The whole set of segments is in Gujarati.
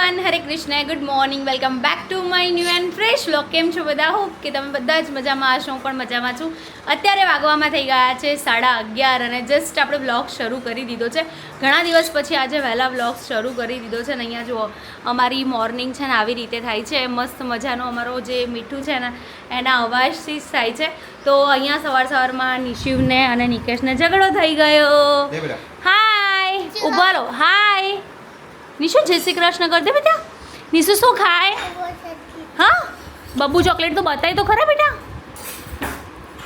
Everyone Hare Krishna good morning welcome back to my new and fresh vlog કેમ છો બધા? હોપ કે તમે બધા જ મજામાં હશો. હું પણ મજામાં છું. અત્યારે વાગવામાં થઈ ગયા છે સાડા અગિયાર અને જસ્ટ આપણે વ્લોગ શરૂ કરી દીધો છે. ઘણા દિવસ પછી આજે વહેલા વ્લોગ શરૂ કરી દીધો છે ને અહીંયા જુઓ અમારી મોર્નિંગ છે ને આવી રીતે થાય છે. મસ્ત મજાનો અમારો જે મીઠું છે ને એના અવાજથી જ થાય છે. તો અહીંયા સવાર સવારમાં નિશિવને અને નિકેશને ઝઘડો થઈ ગયો. હાય ઊભા રહો. હાય નિશુ જય શ્રી કૃષ્ણ કર દે બેટા. નિશુ શું ખાય? હા? બબ્બુ ચોકલેટ તો બતાય તો ખરા બેટા.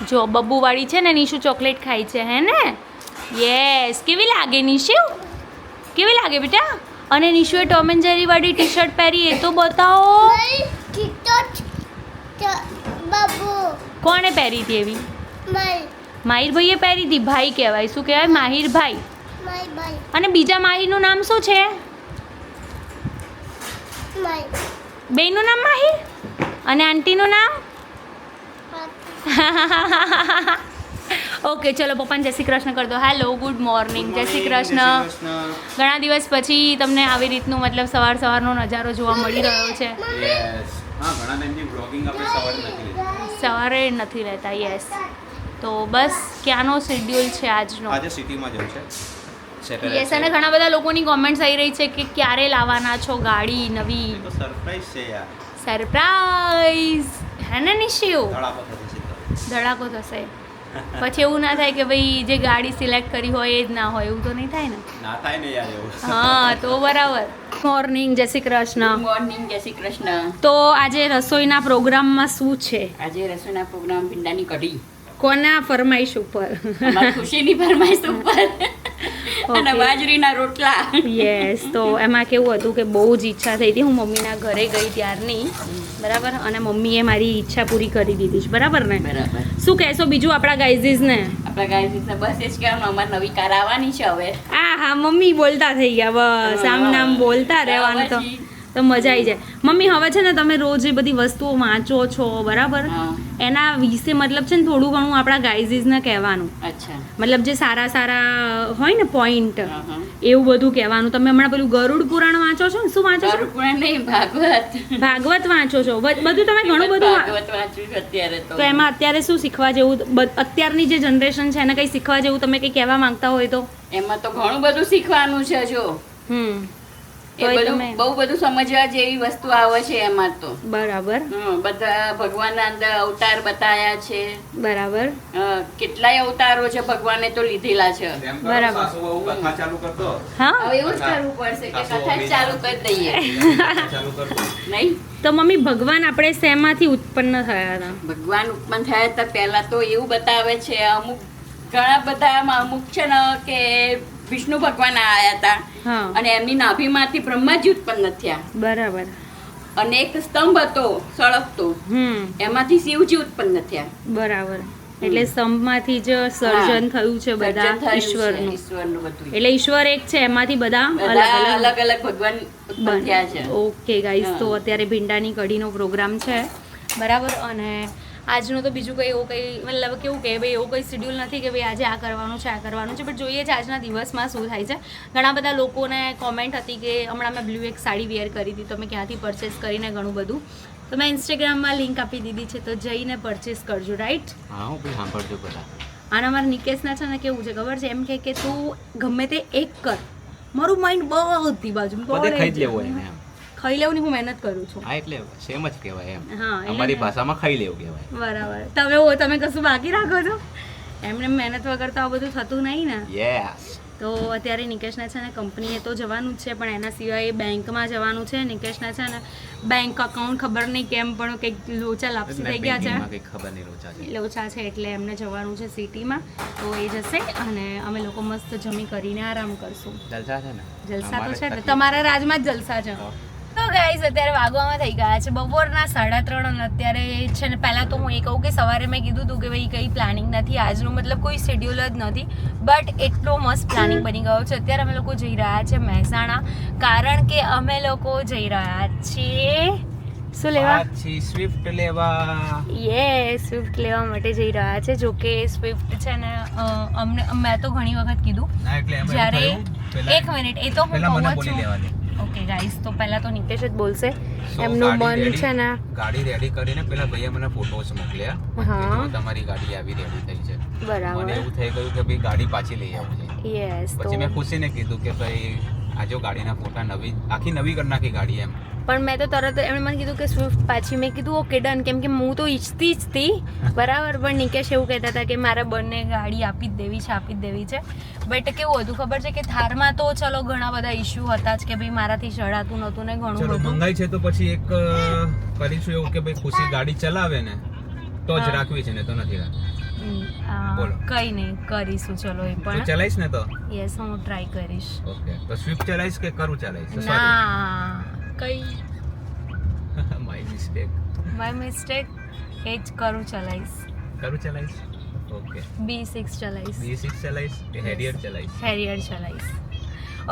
જો બબ્બુ વાળી છે ને નિશુ ચોકલેટ ખાય છે હે ને? યસ કેવી લાગે નિશુ? કેવી લાગે બેટા? અને નિશુએ ટોમ એન્ડ જેરી વાળી ટી શર્ટ પહેરી એ તો બતાવો. કોણે પહેરી હતી એવી? માહિર ભાઈએ પહેરી હતી. ભાઈ કહેવાય. શું કહેવાય? માહિર ભાઈ. અને બીજા માહિરનું નામ શું છે? બેયનું નામ માહી? અને આંટીનું નામ? ઓકે ચલો પપ્પાને જય શ્રી કૃષ્ણ કરી દો. હેલો ગુડ મોર્નિંગ જય શ્રી કૃષ્ણ. ઘણા દિવસ પછી તમને આવી રીતનું મતલબ સવાર સવારનો નજારો જોવા મળી રહ્યો છે. યસ હા ઘણા ટાઈમથી બ્લોગિંગ આપણે સવારે નથી સવારે નથી રહેતા યસ તો બસ ક્યાંનો શેડ્યુલ છે આજનો? આજે સિટીમાં જવું છે. યસ અને ઘણા બધા લોકોની કોમેન્ટ્સ આવી રહી છે કે ક્યારે લાવવાના છો ગાડી નવી? સરપ્રાઈઝ છે યાર. સરપ્રાઈઝ હે ને નિશિયો? ધડાકો થશે ધડાકો થશે. પછી એવું ના થાય કે ભાઈ જે ગાડી સિલેક્ટ કરી હોય એ જ ના હોય એવું તો નહીં થાય ને? ના થાય ને યાર એવું. હા તો બરાબર. મોર્નિંગ જય શ્રી કૃષ્ણ. મોર્નિંગ જય શ્રી કૃષ્ણ. તો આજે રસોઈના પ્રોગ્રામમાં શું છે? આજે રસોઈના પ્રોગ્રામ ભીંડાની કઢી. કોના ફરમાઈશ ઉપર? ખુશીની ફરમાઈશ ઉપર. અને બાજરીના રોટલા. યસ તો એમાં કેવું હતું કે બહુ જ ઈચ્છા થઈ હતી. હું મમ્મીના ઘરે ગઈ ત્યારની. બરાબર? અને મમ્મીએ મારી ઈચ્છા પૂરી કરી દીધી છે. બરાબર ને? બરાબર. શું કહેશો બીજું આપણા ગાઈઝીસને આપણા ગાય બસ એ જ કહેવાનું. અમારે નવી કાર આવવાની છે હવે. આ હા મમ્મી બોલતા થઈ ગયા. બસ. આમ નામ બોલતા રહેવાનું તો? તો મજા આવી જાય. મમ્મી હવે છે ને તમે રોજ એ બધી વસ્તુઓ વાંચો છો બરાબર? એના વિશે મતલબ છે ને થોડું ઘણું આપણા ગાઈઝીસને કહેવાનું. મતલબ જે સારા સારા હોય ને પોઈન્ટ. એવું બધું કહેવાનું. તમે હમણાં પેલું ગરુડ પુરાણ વાંચો છો ને? શું વાંચો છો? પુરાણ નહીં ભાગવત. ભાગવત વાંચો છો. બધું તમે ઘણું બધું ભાગવત વાંચ્યું અત્યારે તો. તો એમાં અત્યારે શું શીખવા જેવું અત્યારની જે જનરેશન છે એને કંઈ શીખવા જેવું તમે કંઈ કહેવા માંગતા હોય તો? એમાં તો ઘણું બધું શીખવાનું છે જો. હમ. એ તો બધું બહુ બધું સમજવા જેવી વસ્તુ આવે છે એમાં તો. બરાબર. બધા ભગવાનના અંદર અવતાર બતાયા છે. બરાબર. કેટલાય અવતારો છે ભગવાને તો લીધેલા છે. બરાબર. કથા ચાલુ કરતો. હા? હવે એવું જ કરવું પડશે કે કથા ચાલુ કરી દઈએ. નહીં? તો મમ્મી ભગવાન આપણે શેમાંથી ઉત્પન્ન થયા હતા? ભગવાન ઉત્પન્ન થયા હતા પહેલા તો એવું બતાવે છે અમુક ઘણા બધા અમુક છે ને કે વિષ્ણુ ભગવાન આવ્યા હતા. અને એમની નાભીમાંથી બ્રહ્માજી ઉત્પન્ન થયા. બરાબર. અને એક સ્તંભ હતો સળગતો. એમાંથી શિવજી ઉત્પન્ન થયા. બરાબર. એટલે સ્તંભમાંથી જ સર્જન થયું છે બધા ઈશ્વરનું. એટલે ઈશ્વર એક છે એમાંથી બધા બધા અલગ અલગ અલગ અલગ ભગવાન બન્યા છે. ઓકે ગાઈસ તો અત્યારે ભીંડાની કઢીનો પ્રોગ્રામ છે. બરાબર અને આજનું તો બીજું કંઈ એવું કંઈ મતલબ કેવું કે ભાઈ એવું કંઈ શિડ્યુલ નથી કે ભાઈ આજે આ કરવાનું છે આ કરવાનું છે બટ જોઈએ છે આજના દિવસમાં શું થાય છે. ઘણા બધા લોકોને કોમેન્ટ હતી કે હમણાં મેં બ્લુ એક સાડી વેર કરી હતી તમે ક્યાંથી પરચેસ કરીને ઘણું બધું. તો મેં ઇન્સ્ટાગ્રામમાં લિંક આપી દીધી છે તો જઈને પરચેસ કરજો રાઈટ હા હું સાંભળજો બધા અને અમારા નિકેશના છે ને કેવું છે ખબર છે? એમ કે તું ગમે તે એક કર. મારું માઇન્ડ બધી બાજુ બધે ખાઈ લેવું એને એમ. ખાઈ લેવાની હું મહેનત કરું છું. હા એટલે સેમ જ કહેવાય એમ. હા અમારી ભાષામાં ખાઈ લેવું કહેવાય. બરાબર. તમે હો તમે કશું બાકી રાખો છો? એમને મહેનત વગર તો આ બધું થતું નહીં ને. યસ તો અત્યારે નિકેશના છે ને કંપનીએ તો જવાનું જ છે પણ એના સિવાય બેંકમાં જવાનું છે. નિકેશના છે ને બેંક અકાઉન્ટ ખબર નહીં કેમ પણ કંઈક લોચા લાપસી થઈ ગયા છે. ખબર નહીં લોચા છે. લોચા છે એટલે એમને જવાનું છે સિટીમાં. તો એ જશે અને અમે લોકો મસ્ત જમી કરીને આરામ કરશું. જલસા છે ને? જલસા તો છે ને તમારા રાજમાં જ જલસા છે. તો ગાઈઝ અત્યારે વાગવામાં થઈ ગયા છે. બપોરના સાડા ત્રણ અને અત્યારે છે ને પહેલાં તો હું એ કહું કે સવારે મેં કીધું હતું કે ભાઈ કંઈ પ્લાનિંગ નથી. આજનું મતલબ કોઈ શેડ્યુલ જ નથી. બટ એટલો મસ્ત પ્લાનિંગ બની ગયો છે. અત્યારે અમે લોકો જઈ રહ્યા છે મહેસાણા. કારણ કે અમે લોકો જઈ રહ્યા છીએ શું લેવા? પાછી સ્વિફ્ટ લેવા. યે સ્વિફ્ટ લેવા માટે જઈ રહ્યા છે. જો કે સ્વિફ્ટ છે ને અમને મેં તો ઘણી વખત કીધું. જ્યારે એક મિનિટ એ તો હું કહું જ છું. ઓકે ગાઈસ તો પહેલા તો નિકેશ જ બોલશે. એમનું મન છે ને ગાડી રેડી કરીને પેલા ભાઈએ મને ફોટોસ મોકલ્યા. હા. તમારી ગાડી આવી રેડી થઈ છે. મને એવું થઈ ગયું કે ભાઈ ગાડી પાછી લઈ આવું છે. યસ પછી મેં ખુશીને કીધું કે ભાઈ આ જો ગાડીના ફોટા નવી આખી નવી કરી નાખી ગાડી એમ. પણ મેં તો તરત એમણે મને કીધું કે સ્વિફ્ટ પાછી મેં કીધું ઓકે ડન કેમ કે હું તો ઈચ્છતી જ હતી. બરાબર પણ નિકેશ એવું કહેતા હતા કે મારે બંને ગાડી આપી જ દેવી છે આપી જ દેવી છે. બટ કેવું હતું ખબર છે કે થારમાં તો ચલો ઘણા બધા ઇશ્યુ હતા જ કે ભાઈ મારાથી ચડાતું નહોતું ને ઘણું બધું. મંગાઈ છે તો પછી એક કરીશું એવું કે ભાઈ ખુશી ગાડી ચલાવે ને તો જ રાખવી છે ને તો નથી રાખવી. કંઈ નહીં કરીશું ચલો એ પણ. ચલાવીશ ને તો? યસ હું ટ્રાય કરીશ. ઓકે તો સ્વિફ્ટ ચલાવીશ કે કરું ચલાવીશ? ના. કઈ? માય મિસ્ટેક માય મિસ્ટેક એ જ કરું ચલાવીશ કરું ચલાવીશ ઓકે બી સિક્સ ચલાવીશ બી સિક્સ ચલાવીશ હેરિયર ચલાવીશ હેરિયર ચલાવીશ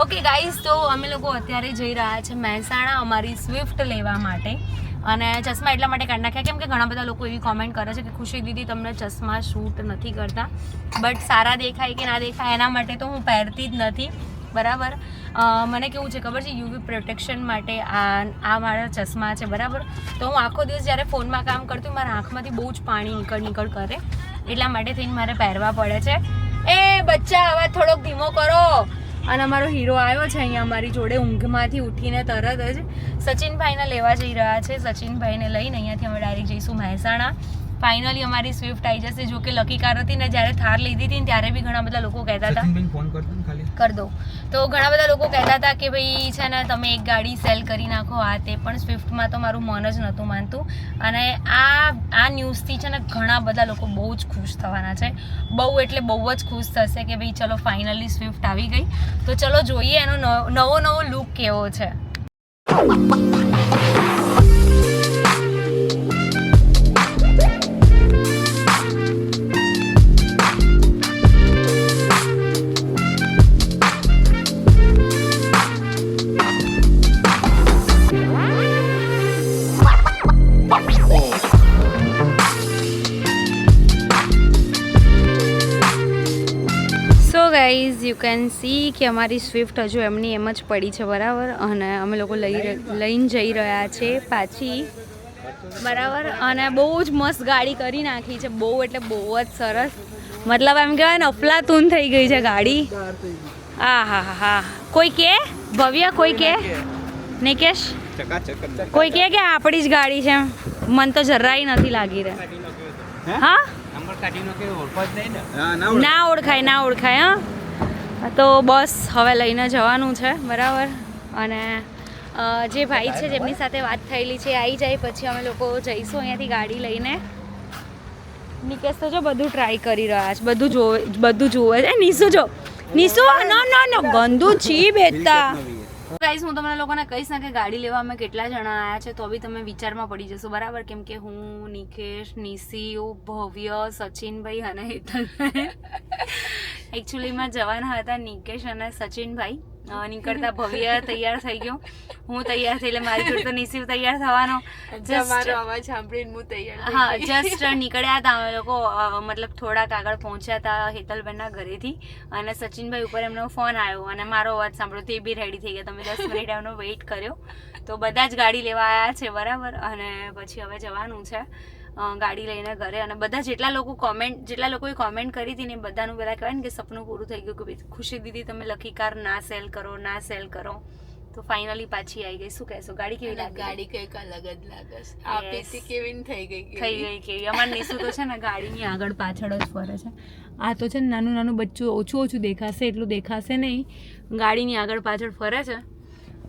ઓકે ગાઈઝ તો અમે લોકો અત્યારે જઈ રહ્યા છે મહેસાણા અમારી સ્વિફ્ટ લેવા માટે. અને ચશ્મા એટલા માટે કાઢી નાખ્યા. કેમ કે ઘણા બધા લોકો એવી કોમેન્ટ કરે છે કે ખુશી દીદી તમને ચશ્મા શૂટ નથી કરતા. બટ સારા દેખાય કે ના દેખાય એના માટે તો હું પહેરતી જ નથી. બરાબર? મને કેવું છે ખબર છે? યુવી પ્રોટેક્શન માટે આ આ મારા ચશ્મા છે, બરાબર? તો હું આખો દિવસ જ્યારે ફોનમાં કામ કરતી મારા આંખમાંથી બહુ જ પાણી નીકળ નીકળ કરે. એટલા માટે થઈને મારે પહેરવા પડે છે. એ બચ્ચા અવાજ થોડોક ધીમો કરો. અને અમારો હીરો આવ્યો છે અહીંયા અમારી જોડે, ઊંઘમાંથી ઉઠીને તરત જ. સચિનભાઈને લેવા જઈ રહ્યા છે. સચિનભાઈને લઈને અહીંયાથી અમે ડાયરેક્ટ જઈશું મહેસાણા. ફાઇનલી અમારી સ્વિફ્ટ આવી જશે જો કે લકી કાર હતી ને જ્યારે થાર લીધી હતી ને ત્યારે બી ઘણા બધા લોકો કહેતા હતા. કરી દો તો ઘણા બધા લોકો કહેતા હતા કે ભાઈ છે ને તમે એક ગાડી સેલ કરી નાખો. આ તે પણ સ્વિફ્ટમાં તો મારું મન જ નહોતું માનતું. અને આ આ ન્યૂઝથી છે ને ઘણા બધા લોકો બહુ જ ખુશ થવાના છે. બહુ એટલે બહુ જ ખુશ થશે કે ભાઈ ચલો ફાઇનલી સ્વિફ્ટ આવી ગઈ. તો ચલો જોઈએ એનો નવો નવો નવો લુક કેવો છે. So guys you can see કે અમારી સ્વિફ્ટ હજુ એમની એમ જ પડી છે બરાબર અને અમે લોકો લઈ લઈને જઈ રહ્યા છે પાછી. બરાબર? અને બહુ જ મસ્ત ગાડી કરી નાખી છે. બહુ એટલે બહુ જ સરસ. મતલબ એમ કહેવાય ને અફલાતૂન થઈ ગઈ છે ગાડી. હા હા હા હા. કોઈ કે? ભવ્ય કોઈ કે? નિકેશ? કોઈ કે કે? આપણી જ ગાડી છે મન તો જરાય નથી લાગી રહે. હા? નંબર કાઢીનો કે ઓળખો જ નહીં ને. ના ના ના ઓળખાય ના ઓળખાય હા. તો બસ હવે લઈને જવાનું છે બરાબર. અને જે ભાઈ છે જેમની સાથે વાત થયેલી છે આવી જાય પછી અમે લોકો જઈશું અહીંયાથી ગાડી લઈને. નિકેશ તો જો બધું ટ્રાય કરી રહ્યા છે બધું જોવે બધું જોવે. છે નિશુ નીસુ જો નીસુ નો નો નો ગંદુ છી બેતા ગાઈસ, હું તમને લોકોને કહીશ ને કે ગાડી લેવા અમે કેટલા જણા આવ્યા છે, તો બી તમે વિચારમાં પડી જશો. બરાબર? કેમ કે હું, નિકેશ, નિશી ભવ્ય, સચિનભાઈ અને હેતલભાઈ એકચ્યુઅલીમાં જવાના હતા નિકેશ અને સચિનભાઈ. નીકળતા ભવ્ય તૈયાર થઈ ગયો. હું તૈયાર થઈ એટલે મારી જોડે તો નિશિવ તૈયાર થવાનો મારો અવાજ સાંભળીને હું તૈયાર હા જસ્ટ નીકળ્યા હતા. અમે લોકો મતલબ થોડાક આગળ પહોંચ્યા હતા હેતલબેનના ઘરેથી અને સચિનભાઈ ઉપર એમનો ફોન આવ્યો અને મારો અવાજ સાંભળ્યો તે બી રેડી થઈ ગયા. તમે દસ મિનિટ એમનો વેઇટ કર્યો. તો બધા જ ગાડી લેવા આવ્યા છે બરાબર? અને પછી હવે જવાનું છે. ગાડી લઈને ઘરે અને બધા જેટલા લોકો કોમેન્ટ જેટલા લોકોએ કોમેન્ટ કરી હતી ને બધાનું પહેલાં કહેવાય ને કે સપનું પૂરું થઈ ગયું કે ભાઈ ખુશી દીદી તમે લકી કાર ના સેલ કરો ના સેલ કરો. તો ફાઇનલી પાછી આવી ગઈ. શું કહેશો? ગાડી કેવી લાગે? ગાડી કંઈક અલગ જ લાગે છે. Yes. આ પીસી કેવી થઈ ગઈ થઈ ગઈ કેવી? અમાર નીસુ તો છે ને ગાડીની આગળ પાછળ જ ફરે છે. આ તો છે ને નાનું નાનું બચ્ચું ઓછું ઓછું દેખાશે એટલું દેખાશે નહીં. ગાડીની આગળ પાછળ ફરે છે.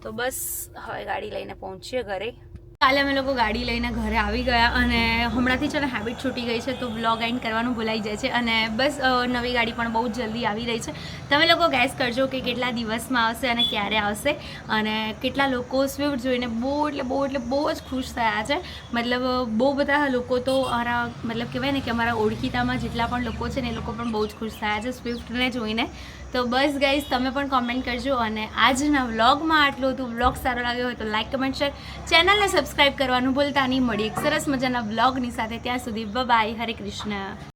તો બસ હવે ગાડી લઈને પહોંચીએ ઘરે. કાલે અમે લોકો ગાડી લઈને ઘરે આવી ગયા અને હમણાંથી છે ને હેબિટ છૂટી ગઈ છે તો બ્લોગ એન્ડ કરવાનું ભૂલાઈ જાય છે અને બસ નવી ગાડી પણ બહુ જ જલ્દી આવી રહી છે. તમે લોકો ગેસ કરજો કે કેટલા દિવસમાં આવશે અને ક્યારે આવશે અને કેટલા લોકો સ્વિફ્ટ જોઈને બહુ એટલે બહુ એટલે બહુ જ ખુશ થયા છે. મતલબ, બહુ બધા લોકો તો અમારા, મતલબ કહેવાય ને કે અમારા ઓળખીતામાં જેટલા પણ લોકો છે ને એ લોકો પણ બહુ જ ખુશ થયા છે સ્વિફ્ટને જોઈને. તો બસ ગાઈઝ, તમે પણ કોમેન્ટ કરજો અને આજના વ્લોગમાં આટલું હતું. વ્લોગ સારો લાગ્યો હોય તો લાઇક કમેન્ટ શેર ચેનલને સબસ્ક્રાઈબ કરવાનું ભૂલતા નહીં. મળી એક સરસ મજાના વ્લોગની સાથે. ત્યાં સુધી બાય હરે કૃષ્ણ